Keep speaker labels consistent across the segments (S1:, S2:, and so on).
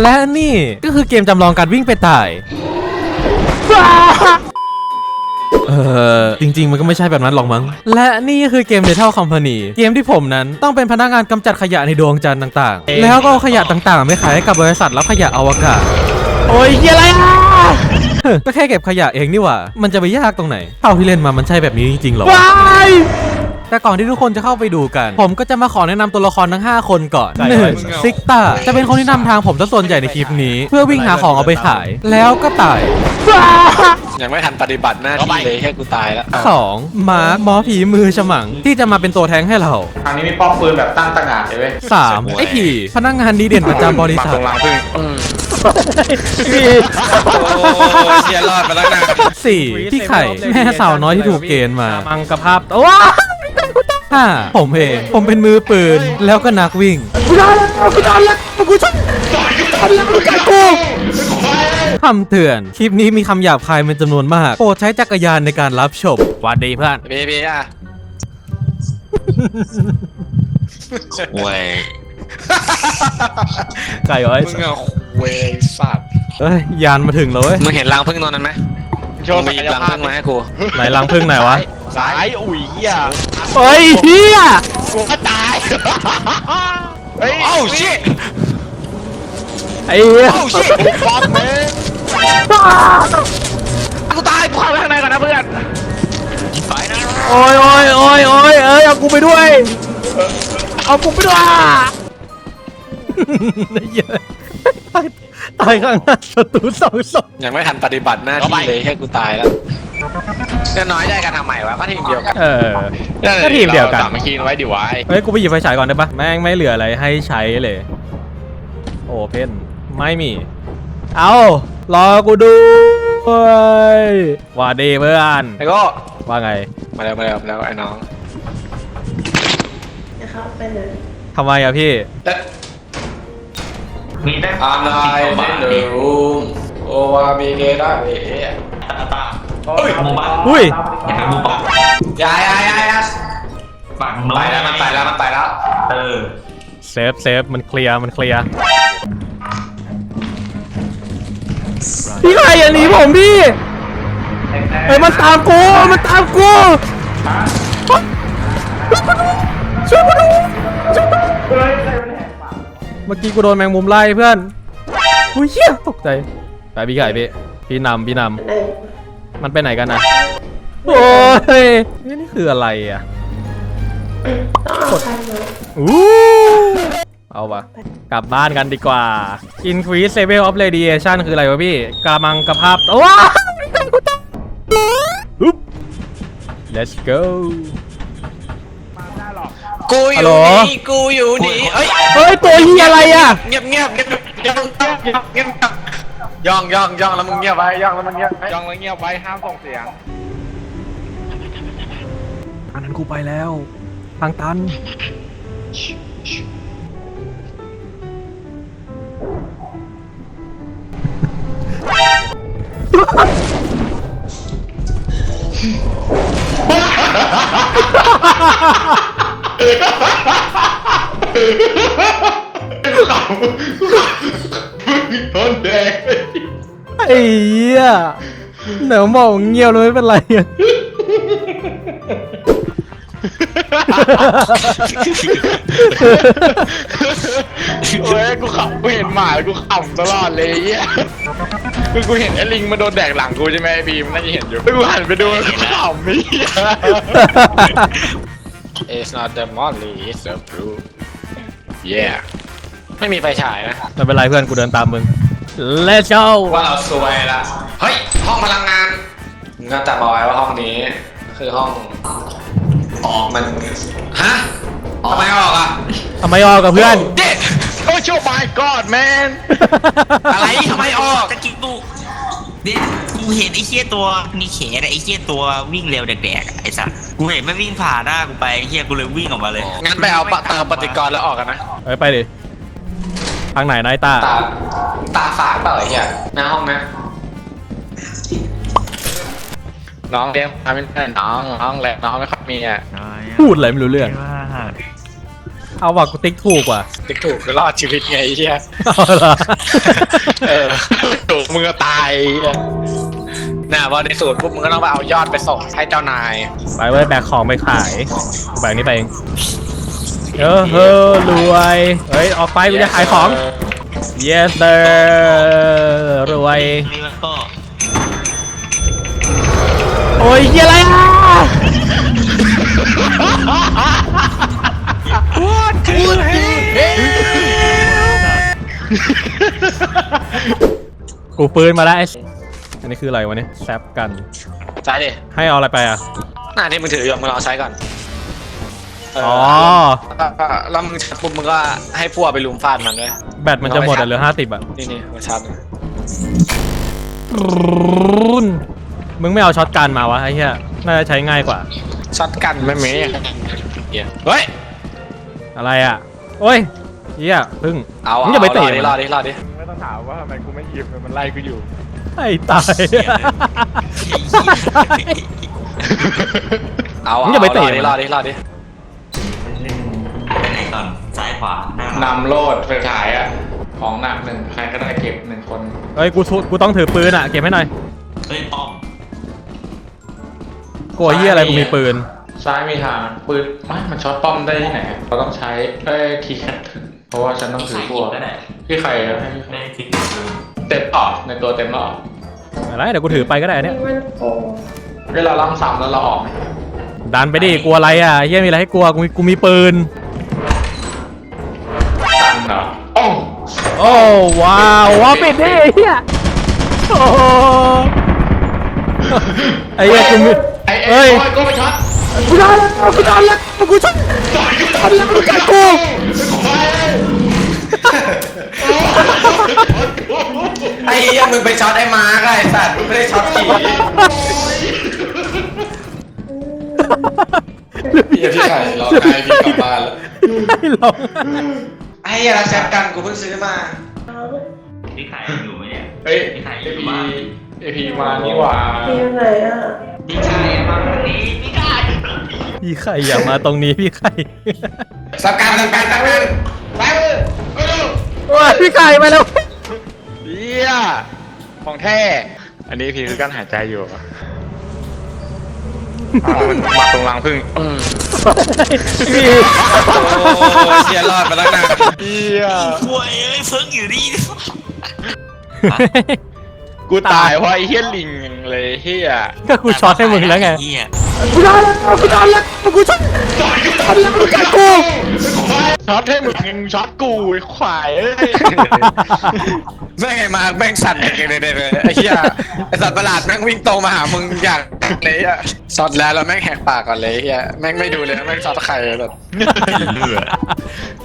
S1: และนี่ก็คือเกมจำลองการวิ่งไปตาย เออจริง ๆ มันก็ไม่ใช่แบบนั้นหรอกมั้ง และนี่ก็คือเกม Lethal Company เกมที่ผมนั้นต้องเป็นพนักงานกำจัดขยะในดวงจันทร์ต่างๆ แล้วก็เอาขยะต่างๆ ไปขายให้กับบริษัทรับขยะอวกาศ
S2: โอ้ยเฮียอะไรอะ
S1: ก็แค่เก็บขยะเองนี่หว่า มันจะไปยากตรงไหนเท่าที่เล่นมามันใช่แบบนี้จริงๆหรอวะ
S2: วาย
S1: แต่ก่อนที่ทุกคนจะเข้าไปดูกัน ผมก็จะมาขอแนะนำตัวละครทั้ง 5 คนก่อน
S2: ไก่
S1: หนึ่
S2: ไว้
S1: ง
S2: มึงเอา
S1: ซิกตาจะเป็นคนที่นำทางผมซะส่วนใหญ่ในคลิปนี้ เพื่อวิ่งหาของเอาไปขาย แล้วก็ตาย
S3: ยังไม่ทันปฏิบัติหน้าที่เลยแค่กูตายแล้ว
S1: 2. มาร์คหมอผีมือฉมัง ที่จะมาเป็นตัวแทงให้เรา
S4: ทางนี้มีป้อมปืนแบบตั้งตระหง่านเลยเว้ย
S1: 3. ไอ้ผีพนักงานดีเด่นประจำบริษัท
S3: ตรงรังพึ่ง
S2: พี่
S3: โอ้เชียรอดมาแล้วนะ
S1: 4. พี่ไข่แม่สาวน้อยที่ถูกเกณฑ์มา
S2: มังกรภาพว้า
S1: 5. ผมเอง ผมเป็นมือปืน แล้วก็นักวิ่ง
S2: กูได้แล้วกูได้แล้วกูชอบทันแล้วกูกัดกู
S1: คำเตือน คลิปนี้มีคำหยาบคายเป็นจำนวนมาก โปรดใช้จักรยานในการรับชม
S2: หวัสดีเพื่อน
S3: เบบีอะ
S5: เว้ย
S2: ไก่ไว้
S3: มึงอะเวสัตว์
S1: เอ้ย ยานมาถึงแล้วเว้ย
S3: มึงเห็นรังพึ่งตอนนั้นไหม
S4: โชว์
S3: มึ
S4: ศั
S3: ง
S4: ก
S3: มี
S4: ย
S3: รัง
S4: ภาพ
S3: พึ่งมาให้กู
S1: ไหนรังพึ่งไหนวะ
S4: สายอุ้ยเหี้ย
S2: เฮ้ยเฮีย
S4: กูก็ตาย เฮ้ย
S3: โอ้ชิ
S2: ไอ้เหี้ย
S3: โอ้ชิ
S4: ฟอสเมน
S3: กูตายกูเข้าไปข้างในก่อนนะเพื่อน
S5: ไปนะ
S2: โอ้ยโอ้ยโอ้ยโอ้ยเอ้ยเอากูไปด้วย เอากูไปด้วยเหี้ย ตายตายข้างหน้าศัตรูสองศพ
S3: ยังไม่ทันปฏิบัติหน้าที่เลยแค่กูตายแล้วจะน้อยใจกันทำไมวะก็ทีมเดียวกัน
S1: เออ ก็ทีมเดียวกัน
S4: สามัคคีไว้ดิวาย
S1: เฮ้ยกูไปหยิบไฟฉายก่อนได้ปะแม่งไม่เหลืออะไรให้ใช้เลย โอเพนไม่มี เอารอกูด้วยว่าดีเพื่อน
S3: ไอ้ก็
S1: ว่าไง
S3: มาแล้วมาแล้วมาแล้วไอ้น้อง
S6: นะครับไปเลย
S1: ทำไมอะพี่
S5: มีได้
S3: อามไลน์ในเดอะรูมโอวาบีเกด้าเอ๋
S5: ตาตาเฮ้ยมุมบ้าน
S1: อุ้ย
S5: อย่าไปมุมบ้าน
S3: ยายยายยาย
S5: ฝั่งโน้น
S3: ไปแล้วมันไปแล้วมันไปแล้ว
S5: เออ
S1: เซฟเซฟมันเคลียร์มันเคลียร์
S2: พี่ไข่อย่าหนีผมพี่เฮ้ยมันตามกูมันตามกูช่วยกูดูช่วยกูดู
S1: เมื่อกี้กูโดนแมงมุมไล่เพื่อนอุ้ยเหี้ยตกใจ ไปพี่ไก่พี่พี่นำพี่นำมันไปไหนกันนะโอ้ยนี่นี่คืออะไรอะ
S6: ต้องเอาใครมา
S1: อู้เอาปะกลับบ้านกันดีกว่า increase level of radiation คืออะไรวะพี่กามังกระภาพว้าฮึบ let's go
S3: กูอ
S1: ฮัลโหล
S3: ยู่นี่กูอยู่นี่เอ้ย
S2: เฮ้ยตัวเฮียอะไรอะ
S3: เงียบเงียบเงียบเงียบเงียบเงียบเงียบย่องย่องย่องแล้วมึงเงียบไว้ย่องแล้วมึงเงียบไว้
S4: จ้องแล้วเงียบไว้ห้ามส่งเสียง
S1: อันนั้นกูไปแล้วทางตัน
S4: ต้นแดง
S1: ไอ้เหี้ยเดี๋ยวบอกเงียบเลยไม่เป็นไรอะ
S4: โอ้ยกูขำกูเห็นหมาแล้วกูขำตลอดเลยไอ้เหี้ยคือกูเห็นไอ้ลิงมันโดนแดกหลังกูใช่ไหมไอ้บีมน่าจะเห็นอยู่แล้วกูหันไปดูแล้วกูขำไอ้เหี้ย
S3: It's not the Molly it's the blue yeah ไม่มีไฟฉายนะ
S1: ไม่เป็นไรเพื่อนกูเดินตามมึง let's go
S3: ว่าเราซวยละ เฮ้ย ห้องพลังงานมึงก็แต่บอกไว้ว่าห้องนี้ คือห้องออกมัน ฮะทำไมออกอะ
S1: ทำไมออกกับเพื่อน
S3: เด็ด
S4: โอ้ยโชว์ my god man
S3: อะไรทำไมออก
S5: ตะกี้กู เด็กกูเห็นไอ้เชี่ยตัวมีแขนอะไอ้เชี่ยตัววิ่งเร็วแดกๆอะไอ้สัสกูเห็นมันวิ่งผ่านหน้ากูไปไอ้เชี่ยกูเลยวิ่งออกมาเลย
S3: งั้นไปเอาปะเติมปฏิกรณ์แล้วออกกันนะ
S1: เอ้ยไปดิ ทางไหนนายตา
S3: ตาตาฝาดเปล่าไอ้เหี้ยหน้าห้องนะ
S4: น้องเลี้ยงมาเป็นเพื่อนน้องน้องแหละน้องไม่ค่อยมีอะ
S1: พูดอะไรไม่รู้เรื่อง เอาว่ะกูติ๊กถูกว่ะ
S3: ติ๊กถูกคือรอดชีวิตไงไอ้เหี้ย
S1: เอาเหรอ
S3: เออ
S4: ถูกมึงก็ตายไอ้เหี้ย
S3: น่ะพอในสูตรปุ๊บมึงก็ต้องไปเอายอดไปส่งให้เจ้านาย
S1: ไปเว้ยแบกของไปขายแบกนี้ไปเองเออเฮ้อรวยเฮ้ยออกไปกูจะขายของ yes sir รวย
S5: นี่มันก็
S1: โอ้ยเหี้ยอะไรอะ กูปืนมาแล้วไอ้อันนี้คืออะไรวะเนี่ยแซปกัน
S3: ใช้ดิ
S1: ให้เอาอะไรไปอะ
S3: หน้าที่มึงถืออยู่มึงลองใช้ก่อนเอ๋
S1: อ
S3: แล้วก็แล้วมึงชัดปุ๊บมึงก็ให้พวกไปลุมฟาดมันด้วย
S1: แบตมันจะหมดอะเหลือห้าสิบอะ
S3: นี่นี่มาชัด
S1: มึงไม่เอาช็อตกันมาวะไอ้เหี้ยน่าจะใช้ง่ายกว่า
S3: ช็อตกันไม่มีเหี้ยเฮ้ย
S1: อะไรอะ โอ้ยเหี้ยพึ่ง
S3: เอา
S1: มึงอย่าไปเตะ
S3: รอดิ
S1: มัน
S3: รอดิรอดิ
S4: ไม่ต้องถามว่าทำไมกูไม่หยิบมันไล่กูอยู่
S1: ไอ้ตาย
S3: เอา
S1: มึงอย่าไปเตะ
S3: รอดิ
S1: มัน
S3: รอดิรอดิ
S5: ไปไหนก่อนซ้ายขวาหน้าหลัง
S4: นำโลดไฟฉายอะ ของหนักหนึ่งใครก็ได้เก็บหนึ่งคน
S1: เฮ้ยกูทุกูต้องถือปืนอะเก็บให้หน่อย
S5: เฮ้ยป้อม
S1: กลัวเหี้ยอะไรกูมีปืน
S4: ซ้ายมีทางปืนไม่มันช็อตป้อมได้ที่ไหนเราต้องใช้เอ้ยทีแคทถึงเพราะว่าฉันต้องถือพวก
S5: ก็ได้
S4: พี่ใครอะให้
S5: ได้ทิ้งปืน
S4: เต็มต่อในตัวเต็มแล้วออก
S1: อะไรเดี๋ยวกูถือไปก็ได้เนี่ย
S6: นี่มันโกง
S4: เวลาล่ำซ้ำแล้วเราออกไหม
S1: ดันไปดิกลัวอะไรอะเหี้ยมีอะไรให้กลัวกูมีกูมีปืน
S4: ตันเหรอโอ้ง
S1: โอ้ว้าวว้าวปิดดิไอ้เหี้ยโอ้โหไอ้เหี้ยกูมี
S4: ไอ้
S1: เฮ้
S4: เอ้
S1: ย
S4: ยก็ไปช็อต
S1: กูได้แล้วกูได้แล้วกูชนทันแล้วกูกัดกู
S3: ไอ้เหี้ยมึงไปช็อตไอ้มาร์กไอ้สัตว์มึงไม่ได้ช็อตผีพี่พี่ไข่ร้องไห้พี่กลับบ้านแล้ว
S1: ไม่ลง
S3: ไอ้เหี้ยแล้วแซปกันกูเพิ่งซื้อมา
S5: พี่ขายอยู่ไหมเนี่ย
S4: เฮ้ย
S5: พี่ขายอ
S4: ยู่
S5: บ้าน
S4: เอพีมานี่หว่า
S6: มีอยู่ไหนอะ
S5: พี่ขายมาตรงนี้พี่ขาย
S1: พี่ไข่อย่ามาตรงนี้พี่ไข่
S3: แซปกันแซปกันแซปกันไปมือไปดู
S1: โอ้ยพี่ไข่ไปแล้ว
S4: เฮียของแท้ อันนี้พี่คือการหายใจอยู่อะอ่ามันมาตรงรังพึ่งเออ
S1: พี่
S3: โอ้เชียร์รอดมาตั้งนาน
S4: เฮีย
S5: ป่วยเอ้ยเพิ่งอยู่นี่
S4: กูตายเพราะไอ้เฮียลิงเลยเฮีย
S1: ก็กูช็อตให้มึงแล้วไง
S5: เหี้ย
S1: กูได้แล้วกูได้แล้วกูช็อตทันแล้วกูกัดกู
S4: ช็อตให้มึงยังช็อตกูไอ้ควายเอ้ย
S3: แม่งไงมาแม่งสั่นเก่งเลยเลยไอ้เหี้ยไอ้สัตว์ประหลาดแม่งวิ่งตรงมาหามึงอย่างเลยอะช็อตแล้วแล้วแม่งแหกปากก่อนเลยไอ้เหี้ยแม่งไม่ดูเลยแม่งช็อตใครแบบ
S5: เลือด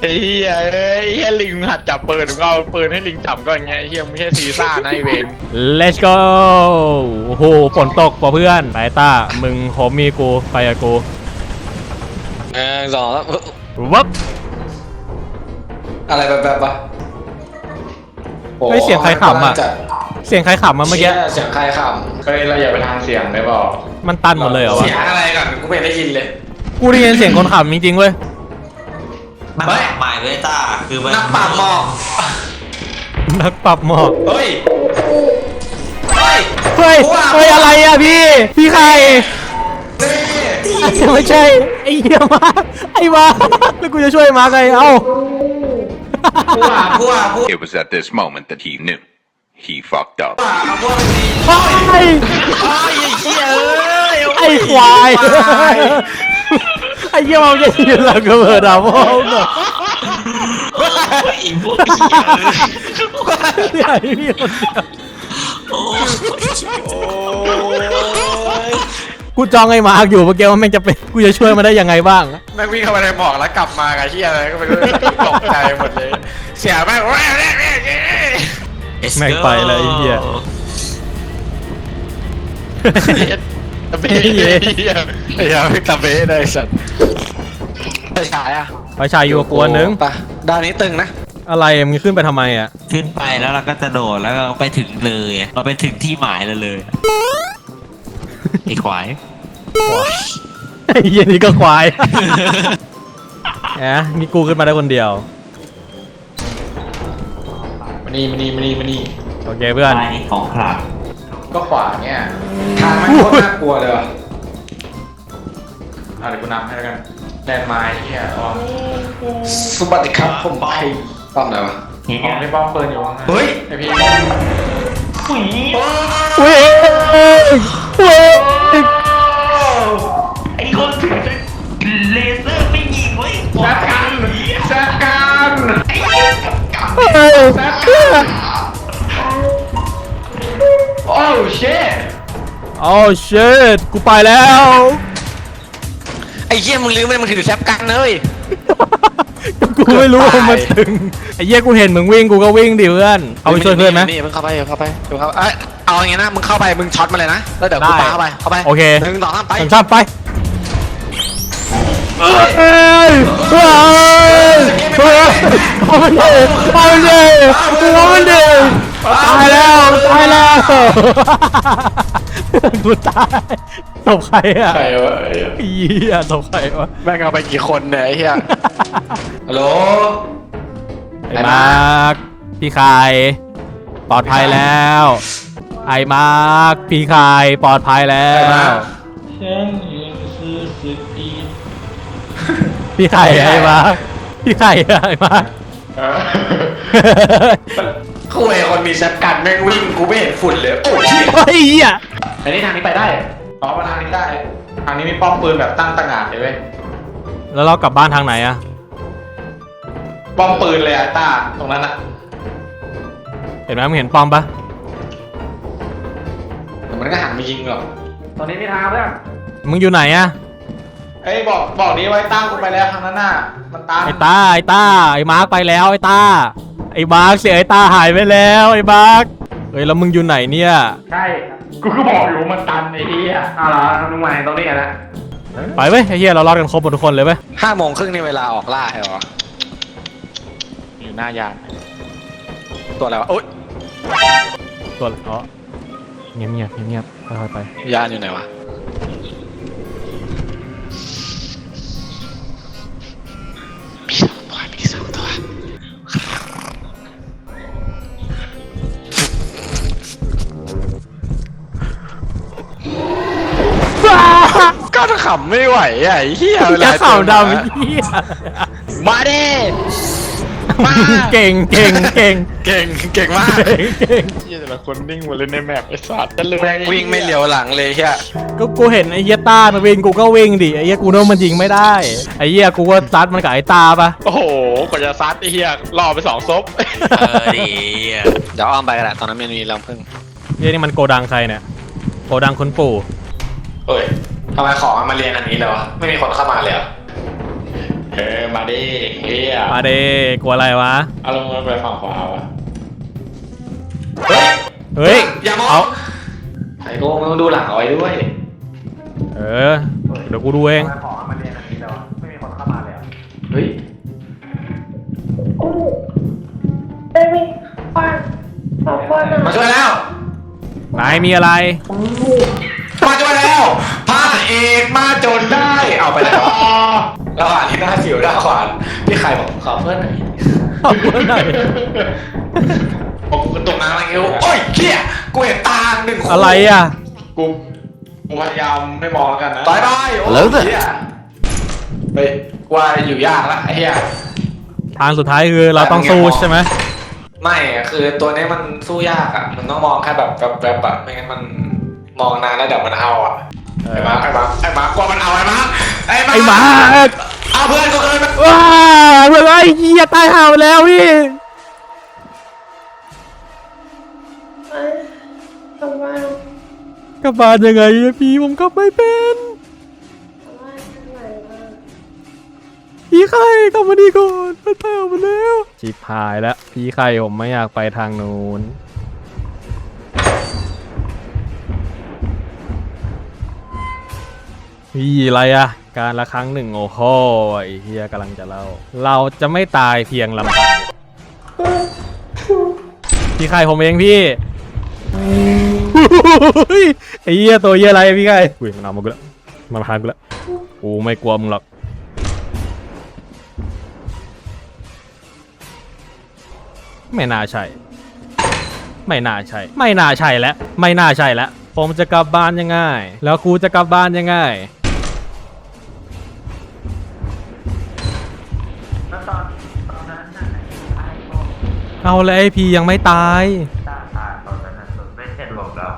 S4: ไอ้เฮียเอ้ยไอ้เฮียลิงหัดจับปืนมึงก็เอาปืนให้ลิงจับก่อนไงไอ้เฮียไม่ใช่ซีซ่านะไอเวน
S1: Let's go โอ้โหฝนตกป่ะเพื่อนไปต้า มึงผมมีกู ไปกับกู
S3: เออสองแล้ว
S1: วับ
S3: อะไรแบบแบบปะ
S1: เฮ้ยเสียงใครขำอะเสียงใครขำมาเมื่อกี้
S3: เสียงใครข
S4: เฮ้ยเราอย่าไปทางเสียงได้เปล่า
S1: มันตันหมดเลยเหรอำวะ
S3: เสียงอะไรก่อนกูไม่ได้ยินเลย
S1: กูได้ยินเสียงคนขำจริงๆเว้ย
S5: มัน
S3: เฮ้ย
S5: หมายเวต้าคือมัน
S3: นักปราบหมอก
S1: นักปรับหมอก
S3: เฮ้ยเฮ้ย
S1: เฮ้ย
S3: ว้าว
S1: เฮ้ยอะไรอะพี่ พี่ใคร
S3: นี่
S1: ไม่ใช่ ไอ้เหี้ยมาไอ้มาแล้วกูจะช่วยมาไงเอ้า
S3: ผู้ว่าผู้ว่าผู้
S7: It was at this moment that he knew. He fucked up.
S3: ว่าเอาพวกนี้
S1: ไอ้
S3: โอ้ยไอ้เหี้ยเอ้ย
S1: ไอ้ควายไอ้เหี้ยมันจะยืนหลังกระเบิดอะพ่อมึงอะ
S5: ไอ้พวกเหี้ยเอ้ย
S1: ใหญ่พี่คนเดียว
S5: โอ้ย
S1: กูจองไอ้มาร์กอยู่เมื่อกี้ว่าแม่งจะเป็นกูจะช่วยมันได้ยังไงบ้าง
S3: แม่งวิ่งเข้ามาในหมอกแล้วกลับมากับเหี้ยอะไรก็ไม่รู้ตกใจหมดเลย เสียแม่งแม่งแม่งแม่งแม่ง
S5: Let's
S1: แม่ง
S5: go
S1: ไปเลยไอ้เหี้ย
S4: ตะเบยเฮีย
S3: ไอ้ยาพิกตาเบ้ได้สัตว์ไปฉายอะ
S1: ไปชายอยู่กับกวนนึง
S3: ไปด้านนี้ตึงนะ
S1: อะไรมึงขึ้นไปทำไมอะ
S5: ขึ้นไปแล้วเราก็จะโดดแล้วก็ไปถึงเลยอะเราไปถึงที่หมายแล้วเลย ไอ้ควาย
S1: ไอ้เหี้ยนี่ก็ควายนะมีกูขึ้นมาได้คนเดียว
S4: มานี่มานี่มานี่มานี่
S1: โอเคเพื่อน
S5: ไปของครับ
S4: ก็ขวาเนี่ย
S3: ทางมันโคตรน่ากลัวเลยว่ะ
S4: อะเดี๋ยวกูนำให้แล้วกันแลนด์ไม้เนี่ยอ๋อ
S3: สวัสดีครับผมไปป้อมไหนวะ
S5: เฮ้ย
S4: อ๋อไม่ป้อมปืนอยู่ข้างหน้า
S3: เฮ้ย
S4: ไอพี่
S5: ผู้หญิง
S1: เว้ย เว้ย
S5: ไอ้คนถือเลเซอร์ไม่ยิงเว้ย
S4: แซกกันแซกกัน
S5: ไอ้เหี้ยกับ
S4: แซกกันโอ้เชต
S1: โอ้เชิดกูไปแล้ว
S3: ไอ้เหี้ยมึงลืมไปมึงถือแซปกันเลย
S1: กูไม่รู้ว่ามันถึงไอ้เหี้ยกูเห็นมึงวิ่งกูก็วิ่งดิเพื่อนเอาไปช่วยเพื่อนไหม
S3: นี่มึงเข้าไปเข้าไปเข้าไปเอ้ย เอาอย่างงี้นะ มึงเข้าไป มึงช็อตมาเลยนะ แล้วเดี๋ยวกู
S1: ได้
S3: ปาเข้าไป เข้าไป
S1: โอเค
S3: หนึ่งสองสามไป
S1: สามชาติไปเอ้ยเอ้ยเอ้ยเอ้ยเอามันดิเอามันดิเอามันดิตายแล้วตายแล้วกูตายตบใครอะ
S4: ใครวะ
S1: เหี้ยตบใครวะ
S3: แม่งเอาไปกี่คนเนี่ยไอ้เหี้ย ฮัลโหล
S1: ไอ้มาร์คพี่คายปลอดภัยแล้ว ไอ้มาร์คพี่คายปลอดภัยแล้ว
S4: ฉันยังรู้สึกดี
S1: พี่ไข่ไอ้มาร์คพี่ไข่ไอ้มาร์ค
S4: เออ
S3: คุยคนมีแซปกันแม่งวิ่งกูไม่เห็นฝุ่นเลย โอ้ย
S1: เฮ้ยเหี้ย
S4: อันนี้ทางนี้ไปได้อ๋อมาทางนี้ได้ ทางนี้มีป้อมปืนแบบตั้งต่างหากเลยเว้ย
S1: แล้วเรากลับบ้านทางไหนอะ
S4: ป้อมปืนเลยอะต้าตรงนั้นอะ
S1: เห็นไหมมึงเห็นปอมปะ
S3: แต่มันก็หันมายิงหรอก
S4: ตรงนี้มีทางเพื่อน
S1: มึงอยู่ไหนอะ
S4: เอ้ยบอกบอกนี้ไว้ตั้งกูไปแล้วทางนั้นน่ะมันตัน
S1: ไอ้ตาไอ้ตาไอ้มาร์คไปแล้วไอ้ตาไอ้มาร์คเสียไอ้ตาหายไปแล้วไอ้มาร์คเฮ้ยแล้วมึงอยู่ไหนเนี่ย
S4: ใช่กูก็บอกอยู่มันตันไอ้เหี้ยอ้าวเหรอทำไมตรงนี้อะนะ
S1: ไปเว้ยไอ้เหี้ยเรารอดกันครบหมดทุกคนเลยเว้ย
S3: ห้าโมงครึ่งในเวลาออกล่าเหรอ
S4: อยู่หน้ายาน
S3: ตัวอะไรวะโอ๊ย
S1: ตัวอ๋อ เงียบเงียบเงียบๆค่อยๆไป
S3: ยานอยู่ไหนวะ มีสองตัวมีสองตัวก็ขำไม่ไหวอะไอ้เหี้ยเวล
S1: จะข่าว
S3: เจอ
S1: ดำ
S3: ห
S1: ไอ้
S3: มา
S1: เหี้ย
S3: มาดิ มา
S1: เก่งเก่งเก่ง
S3: เก่งเก่งมาก
S1: เก่งเก่ง
S4: เหี้ยแต่ละคนนิ่งหมดเลยในแมปไอ้สัตว์จะเลย
S3: วิ่งไม่เลี้ยวหลังเลยเฮีย
S1: ก็กูเห็นไอ้เหี้ยตามันวิ่งกูก็วิ่งดิไอ้เหี้ยกูนึกว่ามันยิงไม่ได้ไอ้เหี้ยกูก็ซัดมันกับไอ้ตาปะ
S4: โอ้โหกว่าจะซัดไอ้เหี้ยล่อไปสองซบ
S5: เออดีอะ
S3: เดี๋ยวอ้อมไปกันแหละตอนนั้นมันมีรังพึ่ง
S1: เหี้ยนี่มันโกดังใครเนี่ยโกดังคุณปู่
S3: เฮ้ยทำไมของมันมาเรียนอันนี้เลยวะไม่มีคนเข้ามาเลยเหรอ
S4: เออมาดิเฮีย
S1: มาเด้กลัวอะไรวะ
S4: เอาลงมาไปฝั่งขวาวะ
S3: เฮ้ย
S1: เฮ้ย
S3: อย่ามอง
S1: เอา
S3: ไอ้โก้มึงต้องดูหลังเอาไว้ด้วย
S1: เออ เดี๋ยวกูดูเอง
S4: ของมันเรียนอันนี้แล้วไม่มีคนเข้ามาเลยอะ
S3: เฮ้ย
S6: ไม่มีควันขอบคุณ
S3: มา
S6: อะ
S3: ช่วยแล้ว
S1: นายมีอะไร
S3: มาช่วยแล้วพระเอกมาจนได้ เอาไปแล้ว ระหว่างที่หน้าสิวหน้าขวานพี่ใครบอกขอเพื่อนหน่อย
S1: ขอบคุณหน่อย
S3: บอกกูกระตุกน้ำอะไรเงี้ยโอ้ยเขี้ยกูเห็นตาหนึ่งคน
S1: อะไรอะ
S4: กูกูพยายามไม่มองแล้วกันนะ
S3: บายบายโอ้ยเหี้ยเฮ้ยกูว่าอยู่ยากละไอ้เหี้ย
S1: ทางสุดท้ายคือเราต้องสู้ใช่ไหม
S3: ไม่อะคือตัวนี้มันสู้ยากอะ มันต้องมองแค่แบบแวบๆอะไม่งั้นมันมองนานแล้วเดี๋ยวมันเอาอะ
S1: เอ
S3: ไอ้
S1: อ
S3: มาร์คไอ้มาร์คไอ้มาร์คกลัวมันเอาไอ้มาร์ค ไอ้มาร์ค
S1: ไอ้หมา
S3: เอาเพื่อนกูเคยมัน
S1: ว้าเพื่อนไอ้เหี้ยตายห่าไปแล้วพี่
S6: เอ้ยทำไม
S1: กลับบ้านยังไงอะพี่ผมกลับไม่เป็น
S6: ทำไมทำไมวะ
S1: พี่ไข่กลับมาดีก่อนมันตายออกมาแล้วชิบหายแล้วพี่ไข่ผมไม่อยากไปทางนู้นพี่อะไรอะ การละครั้งหนึ่งโอ้โหไอ้เฮียกำลังจะเล่า เราจะไม่ตายเพียงลำพังพี่ไข่ผมเองพี่ไอ้เฮียตัวเฮียอะไรพี่ไก่อุ้ยมันเอามากูละมันพากูละวกูไม่กลัวมึงหรอกไม่น่าใช่ ไม่น่าใช่ ไม่น่าใช่แล้ว ไม่น่าใช่แล้ว ผมจะกลับบ้านยังไง แล้วครูจะกลับบ้านยังไง เอาเลยไอพียังไม่ตาย
S5: ตาตาตอนนั้นน่ะไม่ใช่รวมแล้ว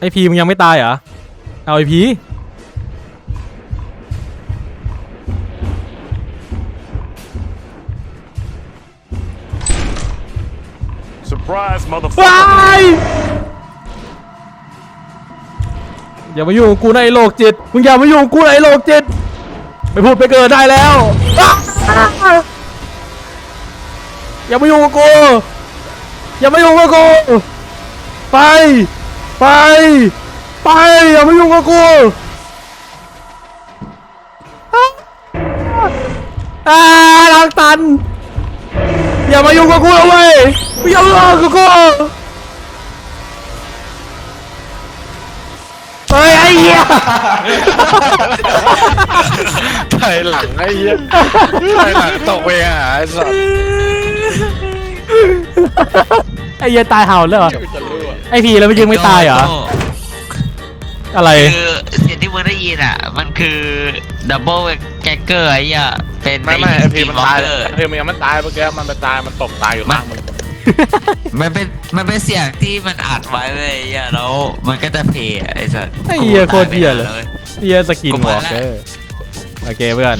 S1: ไอพีมึงยังไม่ตายเหรอ เอาไอพีว้ายอย่ามายุ่งกับกูในะไอ้โลกจิต มึงอย่ามายุ่งกับกูในะไอ้โลกจิตไปพูดไปเกิดได้แล้ว อย่ามายุ่งกับกูอย่ามายุ่งกับกูไป ไป ไปอย่ามายุ่งกับกูอาทางตันอย่ามายุ่งกับกูเอาไว้ยอย่ามายุ่กับกู เฮ้ยไอ้เหี้ย
S3: ถอยหลังไอ้เหี้ยถอยหลังตกไปอะไอ้สัส
S1: ไอ้เหี้ยตายเห่าเลยเหรอ
S4: จะรู้อะ
S1: ไอ้พีแล้วมันยังไม่ตายเหรออะไร
S5: คือเสียงที่มึงได้ยินอะ มันคือดับเบิลแจ็คเกอร์ไอ้เหี้ยเป็น
S4: ไม่ไม่ไอพีมันตาย
S5: เกอร์
S4: ไอพีมันยังไม่ตายเมื่อกี้มันไปตายมันตกตายอยู่ข้างมึง
S5: มันเป็นมันเป็นเสียงที่มันอัดไว้เว้ยไอ้เหี้ยแล้วมันก็จะเพลย์ไอ้สัส
S1: ไอ้เหี้ยโคตรเหี้ยเลยเหี้ยสกินวอล์กเกอร์โอเคเพื่อน